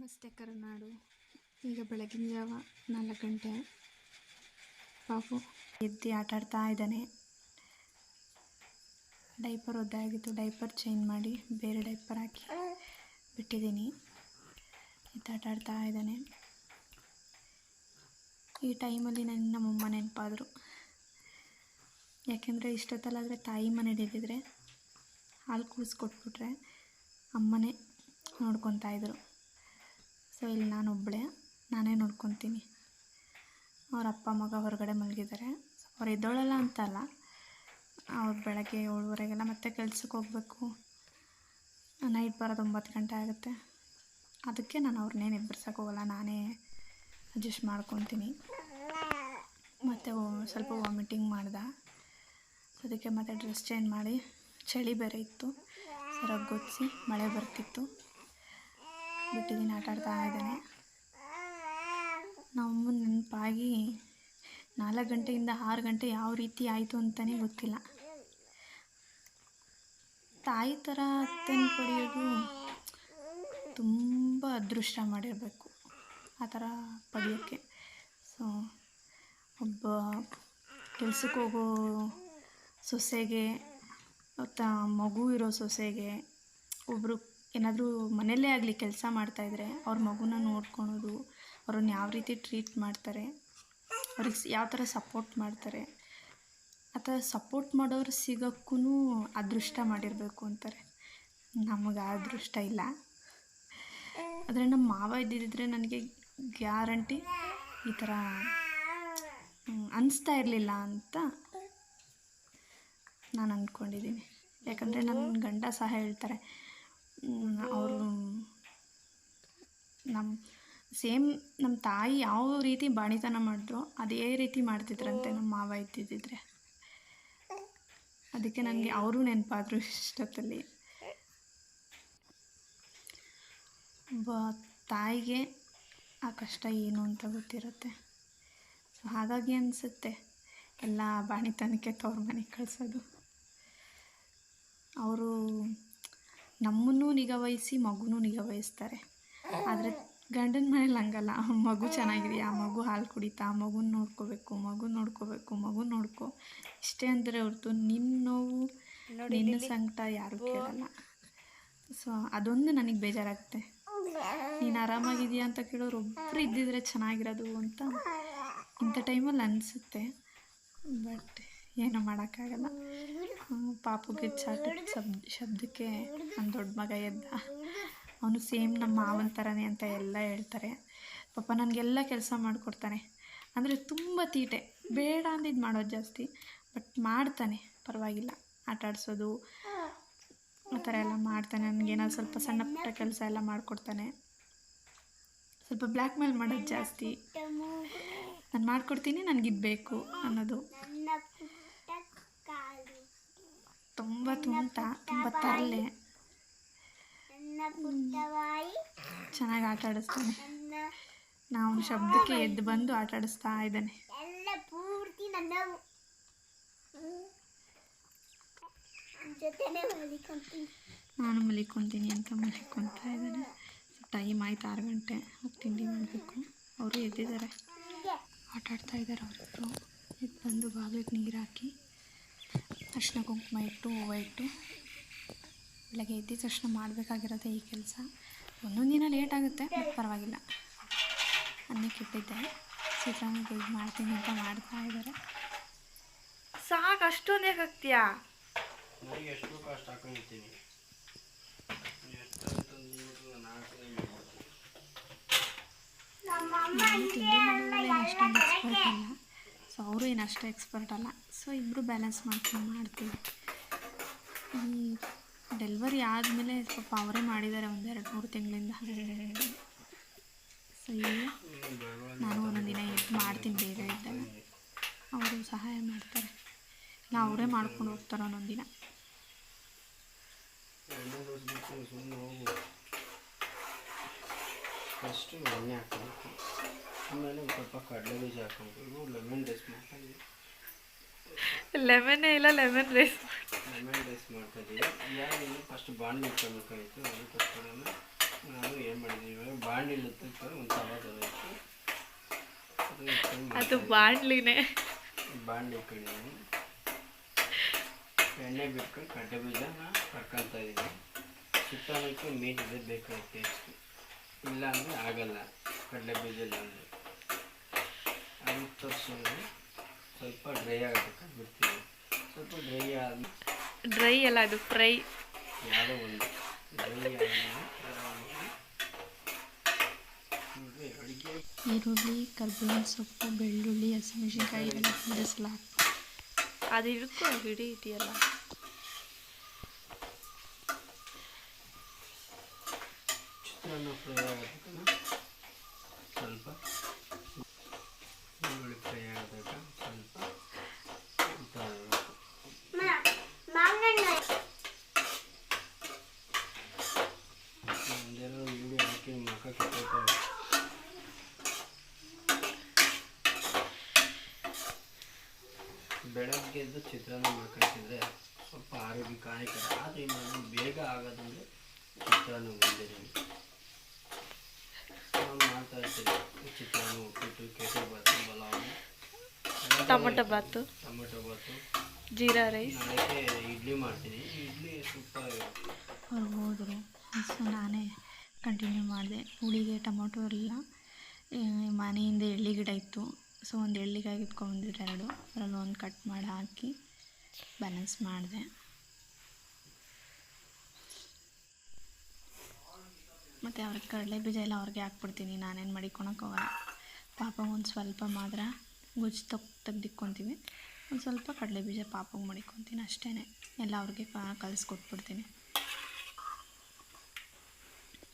ನಮಸ್ತೆ ಕರುನಾಡು. ಈಗ ಬೆಳಗಿನ ಜಾವ ನಾಲ್ಕು ಗಂಟೆ. ಪಾಪು ಎದ್ದು ಆಟಾಡ್ತಾ ಇದ್ದಾನೆ. ಡೈಪರ್ ಒದ್ದಾಗಿತ್ತು ಡೈಪರ್ ಚೇಂಜ್ ಮಾಡಿ ಬೇರೆ ಡೈಪರ್ ಹಾಕಿ ಬಿಟ್ಟಿದ್ದೀನಿ. ಎದ್ದು ಆಟ ಆಡ್ತಾ ಇದ್ದಾನೆ. ಈ ಟೈಮಲ್ಲಿ ನನ್ನ ನಮ್ಮಮ್ಮ ನೆನಪಾದರು. ಯಾಕೆಂದರೆ ಇಷ್ಟೊತ್ತಲ್ಲಾದರೆ ತಾಯಿ ಮನೇಲಿದ್ದಿದ್ರೆ ಹಾಲು ಕೂಡಿಸ್ಕೊಟ್ಬಿಟ್ರೆ ಅಮ್ಮನೇ ನೋಡ್ಕೊತಾ ಇದ್ರು. ಸೊ ಇಲ್ಲಿ ಒಬ್ಬಳೇ ನಾನೇ ನೋಡ್ಕೊತೀನಿ. ಅವ್ರ ಅಪ್ಪ ಮಗ ಹೊರಗಡೆ ಮಲಗಿದ್ದಾರೆ ಅವ್ರು ಎದ್ದೋಳಲ್ಲ ಅಂತಲ್ಲ. ಅವ್ರು ಬೆಳಗ್ಗೆ ಏಳುವರೆಗೆಲ್ಲ ಮತ್ತೆ ಕೆಲ್ಸಕ್ಕೆ ಹೋಗಬೇಕು. ನೈಟ್ ಬರೋದು ಒಂಬತ್ತು ಗಂಟೆ ಆಗುತ್ತೆ. ಅದಕ್ಕೆ ನಾನು ಅವ್ರನ್ನೇನು ಎಬ್ಬರ್ಸಕ್ಕೆ ಹೋಗಲ್ಲ. ನಾನೇ ಅಡ್ಜಸ್ಟ್ ಮಾಡ್ಕೊತೀನಿ. ಮತ್ತು ಸ್ವಲ್ಪ ವಾಮಿಟಿಂಗ್ ಮಾಡ್ದೆ. ಅದಕ್ಕೆ ಮತ್ತೆ ಡ್ರೆಸ್ ಚೇಂಜ್ ಮಾಡಿ. ಚಳಿ ಬೇರೆ ಇತ್ತು. ಸರಗೊತ್ಸಿ ಮಳೆ ಬರ್ತಿತ್ತು. ಬಿಟ್ಟಿದ್ದೀನಿ, ಆಟ ಆಡ್ತಾ ಇದ್ದಾನೆ. ನಮ್ಮ ನೆನಪಾಗಿ ನಾಲ್ಕು ಗಂಟೆಯಿಂದ ಆರು ಗಂಟೆ ಯಾವ ರೀತಿ ಆಯಿತು ಅಂತಲೇ ಗೊತ್ತಿಲ್ಲ. ತಾಯಿ ಥರ ಅತ್ತೆನ ಪಡೆಯೋದು ತುಂಬ ಅದೃಷ್ಟ ಮಾಡಿರಬೇಕು, ಆ ಥರ ಪಡೆಯೋಕ್ಕೆ. ಸೊ ಒಬ್ಬ ಕೆಲ್ಸಕ್ಕೆ ಹೋಗೋ ಸೊಸೆಗೆ ಮಗು ಇರೋ ಸೊಸೆಗೆ ಒಬ್ಬರು ಏನಾದರೂ ಮನೆಯಲ್ಲೇ ಆಗಲಿ ಕೆಲಸ ಮಾಡ್ತಾಯಿದ್ರೆ ಅವ್ರ ಮಗುನ ನೋಡ್ಕೊಳೋದು, ಅವ್ರನ್ನ ಯಾವ ರೀತಿ ಟ್ರೀಟ್ ಮಾಡ್ತಾರೆ, ಅವ್ರಿಗೆ ಯಾವ ಥರ ಸಪೋರ್ಟ್ ಮಾಡ್ತಾರೆ, ಆ ಸಪೋರ್ಟ್ ಮಾಡೋರು ಸಿಗೋಕ್ಕೂ ಅದೃಷ್ಟ ಮಾಡಿರಬೇಕು ಅಂತಾರೆ. ನಮಗೆ ಅದೃಷ್ಟ ಇಲ್ಲ. ಆದರೆ ನಮ್ಮ ಮಾವ ಇದ್ದಿದ್ದರೆ ನನಗೆ ಗ್ಯಾರಂಟಿ ಈ ಥರ ಅನಿಸ್ತಾ ಇರಲಿಲ್ಲ ಅಂತ ನಾನು ಅಂದ್ಕೊಂಡಿದ್ದೀನಿ ಯಾಕಂದರೆ ನನ್ನ ಗಂಡ ಸಹ ಹೇಳ್ತಾರೆ ಅವರು ನಮ್ಮ ಸೇಮ್ ನಮ್ಮ ತಾಯಿ ಯಾವ ರೀತಿ ಬಾಣಿತನ ಮಾಡಿದ್ರು ಅದೇ ರೀತಿ ಮಾಡ್ತಿದ್ರಂತೆ ನಮ್ಮ ಮಾವ ಇದ್ದಿದ್ದಿದ್ರೆ ಅದಕ್ಕೆ ನನಗೆ ಅವರು ನೆನಪಾದರು ಇಷ್ಟೊತ್ತಲ್ಲಿ. ಒಬ್ಬ ತಾಯಿಗೆ ಆ ಕಷ್ಟ ಏನು ಅಂತ ಗೊತ್ತಿರುತ್ತೆ. ಸೊ ಹಾಗಾಗಿ ಅನಿಸುತ್ತೆ ಎಲ್ಲ ಬಾಣಿತನಕ್ಕೆ ತವ್ರ ಮನೆಗೆ ಕಳಿಸೋದು. ಅವರು ನಮ್ಮನ್ನು ನಿಗಾವಹಿಸಿ ಮಗುನೂ ನಿಗಾವಹಿಸ್ತಾರೆ. ಆದರೆ ಗಂಡನ ಮನೇಲಿ ಹಂಗಲ್ಲ. ಮಗು ಚೆನ್ನಾಗಿದೆಯಾ? ಆ ಮಗು ಹಾಲು ಕುಡಿತಾ? ಆ ಮಗುನ ನೋಡ್ಕೋಬೇಕು ಮಗು ನೋಡ್ಕೋಬೇಕು ಮಗು ನೋಡ್ಕೊ. ಇಷ್ಟೇ ಅಂದರೆ ಹೊರತು ನಿನ್ನ ನೋವು ನಿನ್ನ ಸಂಕಟ ಯಾರು ಕೇಳಲ್ಲ. ಸೊ ಅದೊಂದು ನನಗೆ ಬೇಜಾರಾಗುತ್ತೆ. ನೀನು ಆರಾಮಾಗಿದೆಯಾ ಅಂತ ಕೇಳೋರು ಒಬ್ಬರು ಇದ್ದಿದ್ರೆ ಚೆನ್ನಾಗಿರೋದು ಅಂತ ಇಂಥ ಟೈಮಲ್ಲಿ ಅನಿಸುತ್ತೆ. ಬಟ್ ಏನೂ ಮಾಡೋಕ್ಕಾಗಲ್ಲ. ಪಾಪುಗೆ ಚಾಟ ಶಬ್ದ, ಶಬ್ದಕ್ಕೆ ನನ್ನ ದೊಡ್ಡ ಮಗ ಎದ್ದ. ಅವನು ಸೇಮ್ ನಮ್ಮ ಮಾವನ ಥರನೇ ಅಂತ ಎಲ್ಲ ಹೇಳ್ತಾರೆ. ಪಾಪ ನನಗೆಲ್ಲ ಕೆಲಸ ಮಾಡಿಕೊಡ್ತಾನೆ. ಅಂದರೆ ತುಂಬ ತೀಟೆ. ಬೇಡ ಅಂದಿದ್ದು ಮಾಡೋದು ಜಾಸ್ತಿ, ಬಟ್ ಮಾಡ್ತಾನೆ. ಪರವಾಗಿಲ್ಲ. ಆಟ ಆಡಿಸೋದು, ಆ ಥರ ಎಲ್ಲ ಮಾಡ್ತಾನೆ. ನನಗೇನಾದ್ರು ಸ್ವಲ್ಪ ಸಣ್ಣ ಪುಟ್ಟ ಕೆಲಸ ಎಲ್ಲ ಮಾಡಿಕೊಡ್ತಾನೆ. ಸ್ವಲ್ಪ ಬ್ಲ್ಯಾಕ್ ಮೇಲ್ ಮಾಡೋದು ಜಾಸ್ತಿ. ನಾನು ಮಾಡಿಕೊಡ್ತೀನಿ ನನಗಿದು ಬೇಕು ಅನ್ನೋದು. ತುಂಬ ತುಂಟ ತುಂಬ ತರಲೆ. ಚೆನ್ನಾಗಿ ಆಟ ಆಡಿಸ್ತಾನೆ ನಾವು ಶಬ್ದಕ್ಕೆ ಎದ್ದು ಬಂದು ಆಟ ಆಡಿಸ್ತಾ ಇದ್ದಾನೆ ನಾನು ಮಲಿಕೊತೀನಿ. ಅಂತ ಮಲಿಕೊತಾ ಇದ್ದಾನೆ. ಟೈಮ್ ಆಯ್ತು ಆರು ಗಂಟೆ. ಹೋಗಿ ತಿಂಡಿ ಮಾಡಬೇಕು. ಅವರು ಎದ್ದಿದ್ದಾರೆ. ಆಟ ಆಡ್ತಾ ಇದ್ದಾರೆ ಅವರಿಬ್ಬರು ಎದ್ದು ಬಂದು ಬಾಗಿಲಿಗೆ ನೀರು ಹಾಕಿ. ಅರ್ಶಿನ ಕುಂಕುಮ ಇಟ್ಟು ಹೂವು ಇಟ್ಟು ಬೆಳಗ್ಗೆ ಎದ್ದಿದ ತಕ್ಷಣ ಮಾಡಬೇಕಾಗಿರೋದೆ ಈ ಕೆಲಸ. ಒಂದೊಂದು ದಿನ ಲೇಟ್ ಆಗುತ್ತೆ ಬಟ್ ಪರವಾಗಿಲ್ಲ. ಅನ್ನಕ್ಕೆ ಇಟ್ಟಿದ್ದೆ. ಚಿತ್ರಾನ್ನ ಇದು ಮಾಡ್ತೀನಿ ಅಂತ ಮಾಡ್ತಾ ಇದ್ದಾರೆ. ಸಾಕು ಅಷ್ಟೊಂದು ಯಾಕೆ ಹಾಕ್ತೀಯಾ ತಿಂಡಿ ಮಾಡೋದ್ರಲ್ಲಿ ಅಷ್ಟೊಂದು ಎಕ್ಸ್ಪರ್ಟ್ ಅಲ್ಲ. ಸೊ ಅವರು ಏನು ಅಷ್ಟು ಎಕ್ಸ್ಪರ್ಟ್ ಅಲ್ಲ. ಸೊ ಇಬ್ಬರು ಬ್ಯಾಲೆನ್ಸ್ ಮಾಡ್ಕೊಂಡು ಮಾಡ್ತೀವಿ. ಈ ಡೆಲಿವರಿ ಆದಮೇಲೆ ಸ್ವಲ್ಪ ಅವರೇ ಮಾಡಿದ್ದಾರೆ ಒಂದೆರಡು ಮೂರು ತಿಂಗಳಿಂದ. ಸೊ ಈಗ ನಾನು ಒಂದೊಂದು ದಿನ ಎದ್ದು ಮಾಡ್ತೀನಿ, ಬೇಗ ಇದ್ದಾಗ ಅವರು ಸಹಾಯ ಮಾಡ್ತಾರೆ. ಇಲ್ಲ ಅವರೇ ಮಾಡ್ಕೊಂಡು ಹೋಗ್ತಾರೆ ಒಂದೊಂದು ದಿನ. ಫಸ್ಟು ಎಣ್ಣೆ ಹಾಕಬೇಕು. ಆಮೇಲೆ ಒಂದು ಸ್ವಲ್ಪ ಕಡಲೆ ಬೀಜ ಹಾಕೊಂಡು ಲೆಮನ್ ರೈಸ್ ಮಾಡ್ತಾಯಿದ್ದೀವಿ ಲೆಮನ್ನೇ ಇಲ್ಲ ಲೆಮನ್ ರೈಸ್ ಲೆಮನ್ ರೈಸ್ ಮಾಡ್ತಾಯಿದ್ದೀವಿ ಯಾರು ಫಸ್ಟ್ ಬಾಂಡ್ ಇಟ್ಕೊಬೇಕಾಗಿತ್ತು ಅದಕ್ಕೋಸ್ಕರ ನಾನು ಏನು ಮಾಡಿದ್ದೀನಿ ಇವಾಗ ಬಾಂಡಿಲ್ ಹತ್ತಿರ್ತಾರೆ ಒಂದು ತವ ತಗೋಬೇಕು ಅದು ಬಾಂಡ್ಲಿನೇ ಬಾಂಡ್ಲಿ ಬಾಣ್ಲಿನೇ. ಇಟ್ಕೊಂಡಿದ್ದೀನಿ. ಎಣ್ಣೆ ಬಿಟ್ಕೊಂಡು ಕಡ್ಲೆ ಬೀಜನ ಕರ್ಕೊಂತ ಇದ್ದೀನಿ. ಸುತ್ತಮುತ್ತ ಮೀಟ್ ಇದೆ ಬೇಕಾಗುತ್ತೆ ಇಲ್ಲ ಅಂದರೆ ಆಗಲ್ಲ ಕಡಲೆ ಬೀಜ ಇಲ್ಲ ಅಂದರೆ ಅದು ತೋರಿಸಿದ್ರೆ ಸ್ವಲ್ಪ ಡ್ರೈ ಆಗಬೇಕು ಬಿಡ್ತೀವಿ ಸ್ವಲ್ಪ ಡ್ರೈ ಆಗಿ ಡ್ರೈ ಅಲ್ಲ ಅದು ಫ್ರೈ ಯಾವುದೋ ಒಂದು ಡ್ರೈ ಅಡುಗೆ ಈರುಳ್ಳಿ ಕರ್ಬೇವಿನ ಸೊಪ್ಪು ಬೆಳ್ಳುಳ್ಳಿ ಹಸಿಮೆಣಸಿನ್ಕಾಯಿ ಇವೆಲ್ಲ ಬಿಡಿಸ್ಲಾಕ ಅದು ಹಿಡ್ಕೊ ಹಿಡಿ ಇದೆಯಲ್ಲ ಚಿತ್ರಾನ್ನ ಫ್ರೈ ಆಗಬೇಕಲ್ಲ ಸ್ವಲ್ಪ ಈರುಳ್ಳಿ ಫ್ರೈ ಆಗಬೇಕು ಸ್ವಲ್ಪ ಉದ್ದ ಆಗ್ಬೇಕು. ಮಾವಿನಣ್ಣು ಒಂದೆರಡು ವಿಡಿಯೋ ಹಾಕಿ ಮಕ್ಕ ಕೆಟ್ಟೋಗ್ತಾರೆ ಎದ್ದು ಚಿತ್ರಾನ್ನ ಮಾಡ್ಕೊಳ್ತಿದ್ರೆ ಸ್ವಲ್ಪ ಆರೋಗ್ಯ ಕಾಯಕ ಆದರೆ ನಾನು ಬೇಗ ಆಗೋದಂದ್ರೆ ಚಿತ್ರಾನ್ನ ಮಾಡಿದ್ದೀನಿ ನಾನು ಮಾಡ್ತಾ ಇರ್ತೀನಿ. ಚಿತ್ರಾನ್ನ ಉಪ್ಪಿಟ್ಟು ಕೇಸರಿ ಬಾತು ಪಲಾವು. ಎಲ್ಲ tomato bath. Tomato bath. Jeera rice. ಅದಕ್ಕೆ ಇಡ್ಲಿ ಮಾಡ್ತೀನಿ. ಇಡ್ಲಿ ಸೂಪರ್ ಆಗಿರುತ್ತೆ ಅವ್ರು ಹೋದರು ಸೊ ನಾನೇ ಕಂಟಿನ್ಯೂ ಮಾಡಿದೆ. ಹುಳಿಗೆ ಟೊಮೊಟೊ ಇರಲಿಲ್ಲ ಈ ಮನೆಯಿಂದ ಎಳ್ಳಿ ಗಿಡ ಇತ್ತು. ಸೊ ಒಂದು ಎಳ್ಳಿಕಾಯಿ ಇಟ್ಕೊಂಡ್ಬಂದಿದ್ದೆ ಎರಡು. ಅದರಲ್ಲಿ ಒಂದು ಕಟ್ ಹಾಕಿ ಬ್ಯಾಲೆನ್ಸ್ ಮಾಡಿದೆ. ಮತ್ತು ಅವ್ರಿಗೆ ಕಡಲೆ ಬೀಜ ಎಲ್ಲ ಅವ್ರಿಗೆ ಹಾಕ್ಬಿಡ್ತೀನಿ, ನಾನೇನು ಮಡಿಕೊಳಕ್ಕೆ ಹೋಗಲ್ಲ. ಪಾಪ ಒಂದು ಸ್ವಲ್ಪ ಮಾತ್ರ ಗುಜ್ಜು ತಗ್ ತೆಗ್ದಿಕ್ಕೊತೀವಿ ಒಂದು ಸ್ವಲ್ಪ ಕಡಲೆ ಬೀಜ ಪಾಪಗೆ ಮಡಿಕೊತೀನಿ ಅಷ್ಟೇ ಎಲ್ಲ ಅವ್ರಿಗೆ ಕಲಿಸ್ಕೊಟ್ಬಿಡ್ತೀನಿ.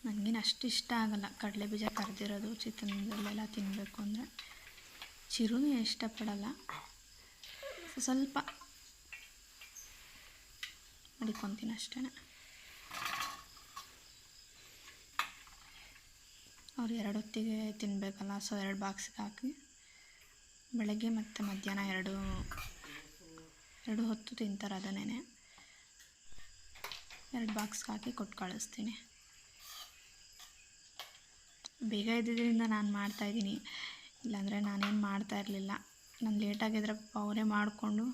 ನನಗೇನು ಅಷ್ಟು ಇಷ್ಟ ಆಗಲ್ಲ. ಕಡಲೆ ಬೀಜ ಕರೆದಿರೋದು ಚಿತ್ರದಲ್ಲೆಲ್ಲ ತಿನ್ನಬೇಕು ಅಂದರೆ. ಚಿರುನು ಇಷ್ಟಪಡಲ್ಲ. ಸ್ವಲ್ಪ ಮಡಿಕೊತೀನಿ ಅಷ್ಟೇ ಅವ್ರು ಎರಡು ಹೊತ್ತಿಗೆ ತಿನ್ನಬೇಕಲ್ಲ ಸೊ ಎರಡು ಬಾಕ್ಸ್ಗೆ ಹಾಕಿ ಬೆಳಗ್ಗೆ ಮತ್ತು ಮಧ್ಯಾಹ್ನ ಎರಡು ಎರಡು ಹೊತ್ತು ತಿಂತಾರೆ ಅದನ್ನೇ ಎರಡು ಬಾಕ್ಸ್ಗೆ ಹಾಕಿ ಕೊಟ್ಟು ಕಳಿಸ್ತೀನಿ. ಬೇಗ ಇದ್ದಿದ್ದರಿಂದ ನಾನು ಮಾಡ್ತಾಯಿದ್ದೀನಿ ಇಲ್ಲಾಂದರೆ ನಾನೇನು ಮಾಡ್ತಾ ಇರಲಿಲ್ಲ. ನಾನು ಲೇಟಾಗಿದ್ರೆ ಪಾಪ ಅವರೇ ಮಾಡಿಕೊಂಡು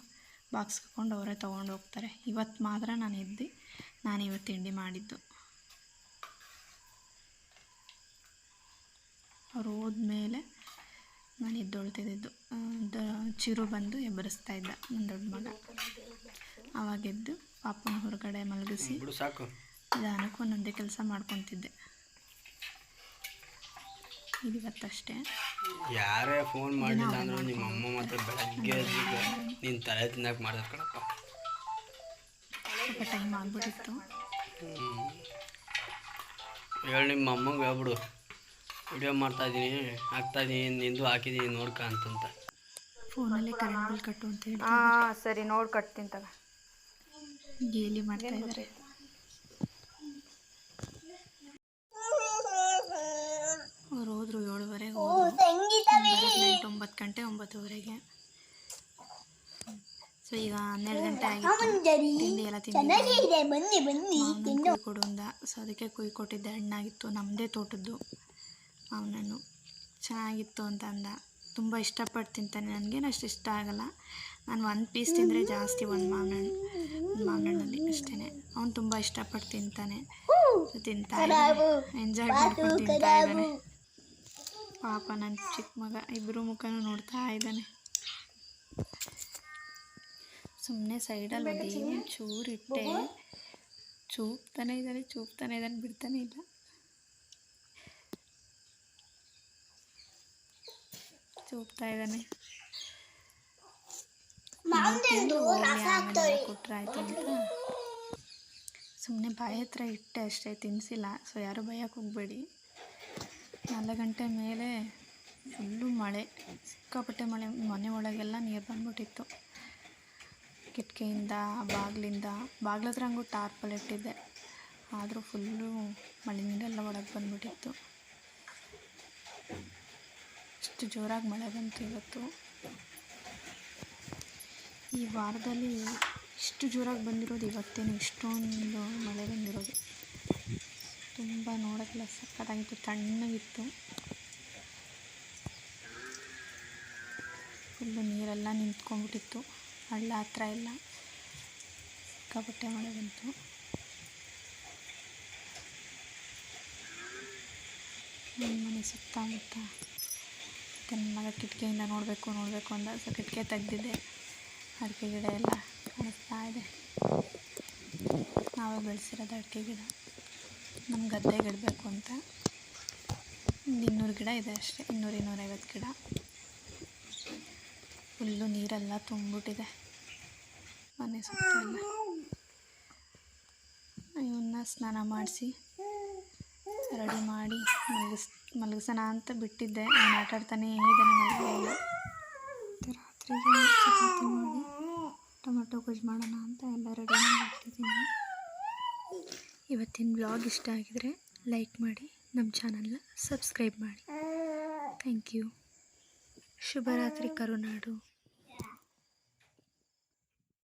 ಬಾಕ್ಸ್ ಹಾಕ್ಕೊಂಡು ಅವರೇ ತೊಗೊಂಡು ಹೋಗ್ತಾರೆ. ಇವತ್ತು ಮಾತ್ರ ನಾನು ಎದ್ದು ನಾನು ಇವತ್ತು ತಿಂಡಿ ಮಾಡಿದ್ದು. ಅವ್ರು ಹೋದ್ಮೇಲೆ ನಾನು ಎದ್ದೊಳ್ತಿದ್ದು ಚಿರು ಬಂದು ಎಬ್ಬರಿಸ್ತಾ ಇದ್ದ ನನ್ನ ದೊಡ್ಡ ಮಗ. ಆವಾಗೆದ್ದು ಎದ್ದು ಪಾಪನ ಹೊರಗಡೆ ಮಲಗಿಸಿ ನಿಧಾನಕ್ಕೆ ಒಂದೊಂದೇ ಕೆಲಸ ಮಾಡ್ಕೊತಿದ್ದೆ. ಇದು ಇವತ್ತಷ್ಟೇ ಯಾರೇ ಫೋನ್ ಮಾಡಿಲ್ಲ ಅಂದ್ರೆ ನಿಮ್ಮ ಅಮ್ಮ ಮಾತ್ರ ಬೆಳಗ್ಗೆ ನಿನ್ ನೀನು ತಲೆ ತಿನ್ನಕ್ಕೆ ಮಾಡಿದ್ರು ಕಣಪ್ಪ. ಸ್ವಲ್ಪ ಟೈಮ್ ಆಗಿಬಿಟ್ಟಿತ್ತು. ಹೇಳಿ ನಿಮ್ಮ ಅಮ್ಮಂಗೆ ಹೇಳ್ಬಿಡು. ವಿಡಿಯೋ ಮಾಡ್ತಾ ಇದ್ದೀನಿ ಹಾಕ್ತಾ ಇದ್ದೀನಿ ನಿಂದು ಹಾಕಿದೀನಿ ನೋಡ್ಕ ಅಂತಂತ. ಫೋನಲ್ಲಿ ಕರೆಂಟ್ ಬಿಲ್ ಕಟ್ಟು ಅಂತ ಹೇಳಿ ಹಾಂ ಸರಿ ನೋಡಿ ಕಟ್ತೀನಿ ತಗ. ಗೇಲಿ ಮಾಡ್ತಾ ಇದ್ದಾರೆ. ಅವ್ರು ಹೋದ್ರು ಏಳುವರೆಗೆ ಹೋದ್ರು. ಒಂಬತ್ತು ಗಂಟೆ ಒಂಬತ್ತುವರೆಗೆ. ಸೊ ಈಗ ಹನ್ನೆರಡು ಗಂಟೆ ಆಗಿತ್ತು. ತಿಂಡಿ ಎಲ್ಲ ಕೊಡು ಅಂದ ಸೊ ಅದಕ್ಕೆ ಕುಯ್ ಕೊಟ್ಟಿದ್ದೆ ಹಣ್ಣಾಗಿತ್ತು ನಮ್ಮದೇ ತೋಟದ್ದು. ಅವನನ್ನು ಚೆನ್ನಾಗಿತ್ತು ಅಂತ ಅಂದ. ತುಂಬ ಇಷ್ಟಪಟ್ಟು ತಿಂತಾನೆ. ನನಗೇನು ಅಷ್ಟು ಇಷ್ಟ ಆಗಲ್ಲ. ನಾನು ಒಂದು ಪೀಸ್ ತಿಂದರೆ ಜಾಸ್ತಿ ಒಂದು ಮಾವಿನ ಹಣ್ಣು ಒಂದು ಮಾವಿನ ಹಣ್ಣಲ್ಲಿ ಅಷ್ಟೇ ಅವ್ನು ತುಂಬ ಇಷ್ಟಪಟ್ಟು ತಿಂತಾನೆ. ತಿಂತಾನೆ ತಿಂತಾ ಎಂಜಾಯ್ ಮಾಡ್ಕೊಂಡು ತಿಂತಾ ಇದ್ದಾನೆ. ಪಾಪ ನನ್ನ ಚಿಕ್ಕ ಮಗ ಇಬ್ಬರು ಮುಖನೂ ನೋಡ್ತಾ ಇದ್ದಾನೆ. ಸುಮ್ಮನೆ ಸೈಡಲ್ಲಿ ಒಂದೇ ಚೂರು ಇಟ್ಟೆ ಚೂಪ್ತಾನೆ ಇದ್ದಾನೆ ಚೂಪ್ತಾನೆ ಇದ್ದಾನೆ ಬಿಡ್ತಾನೆ ಇಲ್ಲ. ಚೂಪ್ತಾ ಇದ್ದಾನೆ. ಕೊಟ್ರೆ ಆಯ್ತು ಅಂತ. ಸುಮ್ಮನೆ ಬಾಯಿ ಹತ್ರ ಇಟ್ಟೆ ಅಷ್ಟೇ ತಿನ್ನಿಸಿಲ್ಲ ಸೊ ಯಾರು ಭಯಕ್ಕೆ ಹೋಗಬೇಡಿ. ನಾಲ್ಕು ಗಂಟೆ ಮೇಲೆ ಫುಲ್ಲು ಮಳೆ, ಸಿಕ್ಕಾಪಟ್ಟೆ ಮಳೆ. ಮನೆ ಒಳಗೆಲ್ಲ ನೀರು ಬಂದ್ಬಿಟ್ಟಿತ್ತು. ಕಿಟಕಿಯಿಂದ, ಬಾಗಿಲಿಂದ, ಬಾಗ್ಲ ಹತ್ರ ಹಂಗೂ ಟಾರ್ಪಲ್ ಇಟ್ಟಿದ್ದೆ. ಆದರೂ ಫುಲ್ಲು ಮಳೆ ನೀರೆಲ್ಲ ಒಳಗೆ ಬಂದ್ಬಿಟ್ಟಿತ್ತು. ಇಷ್ಟು ಜೋರಾಗಿ ಮಳೆ ಬಂತು ಇವತ್ತು. ಈ ವಾರದಲ್ಲಿ ಇಷ್ಟು ಜೋರಾಗಿ ಬಂದಿರೋದು ಇವತ್ತೇನು. ಇಷ್ಟೊಂದು ಮಳೆ ಬಂದಿರೋದು. ತುಂಬ ನೋಡೋಕ್ಕೆಲ್ಲ ಸಕ್ಕತ್ತಾಗಿತ್ತು, ತಣ್ಣಗಿತ್ತು. ಫುಲ್ಲು ನೀರೆಲ್ಲ ನಿಂತ್ಕೊಂಡ್ಬಿಟ್ಟಿತ್ತು, ಹಳ್ಳ ಹತ್ರ ಎಲ್ಲ ಸಿಕ್ಕಾಪಟ್ಟೆ ಮಳೆ ಬಂತು. ಮನೆ ಸುತ್ತಮುತ್ತ ಮತ್ತು ನನ್ನ ಮಗ ಕಿಟಕಿಯಿಂದ ನೋಡಬೇಕು ನೋಡಬೇಕು ಅಂತ ಸೊ ಕಿಟಕಿ ತೆಗ್ದಿದ್ದೆ ಅಡಿಕೆ ಗಿಡ ಎಲ್ಲ ಕಾಣಿಸ್ತಾ ಇದೆ. ನಾವೇ ಬೆಳೆಸಿರೋದು ಅಡಿಕೆ ಗಿಡ. ನಮ್ಮ ಗದ್ದೆಗೆ ಇಡಬೇಕು ಅಂತ. ಒಂದು ಇನ್ನೂರು ಗಿಡ ಇದೆ ಅಷ್ಟೇ, ಇನ್ನೂರು ಇನ್ನೂರೈವತ್ತು ಗಿಡ. ಫುಲ್ಲು ನೀರೆಲ್ಲ ತುಂಬಿಬಿಟ್ಟಿದೆ. ಮನೆ ಸುತ್ತ ಎಲ್ಲ ಇವನ್ನ ಸ್ನಾನ ಮಾಡಿಸಿ, ರೆಡಿ ಮಾಡಿ ಮಲಗಿಸ್, ಮಲಗಿಸೋಣ ಅಂತ ಬಿಟ್ಟಿದ್ದೆ. ನಾನು ಆಟ ಆಡ್ತಾನೇ ಇದ್ದಾನೆ ಮಲಗಿಲ್ಲ ರಾತ್ರಿಗೆ ಚಪಾತಿ ಮಾಡಿ, ಟೊಮೆಟೊ ಗೊಜ್ಜು ಮಾಡೋಣ ಅಂತ ಎಲ್ಲ ರೆಡಿ ಮಾಡಿ ಇಟ್ಟಿದ್ದೀನಿ ಇವತ್ತಿನ ಬ್ಲಾಗ್ ಇಷ್ಟ ಆಗಿದರೆ ಲೈಕ್ ಮಾಡಿ ನಮ್ಮ ಚಾನಲ್ನ ಸಬ್ಸ್ಕ್ರೈಬ್ ಮಾಡಿ. ಥ್ಯಾಂಕ್ ಯು ಶುಭರಾತ್ರಿ ಕರುನಾಡು.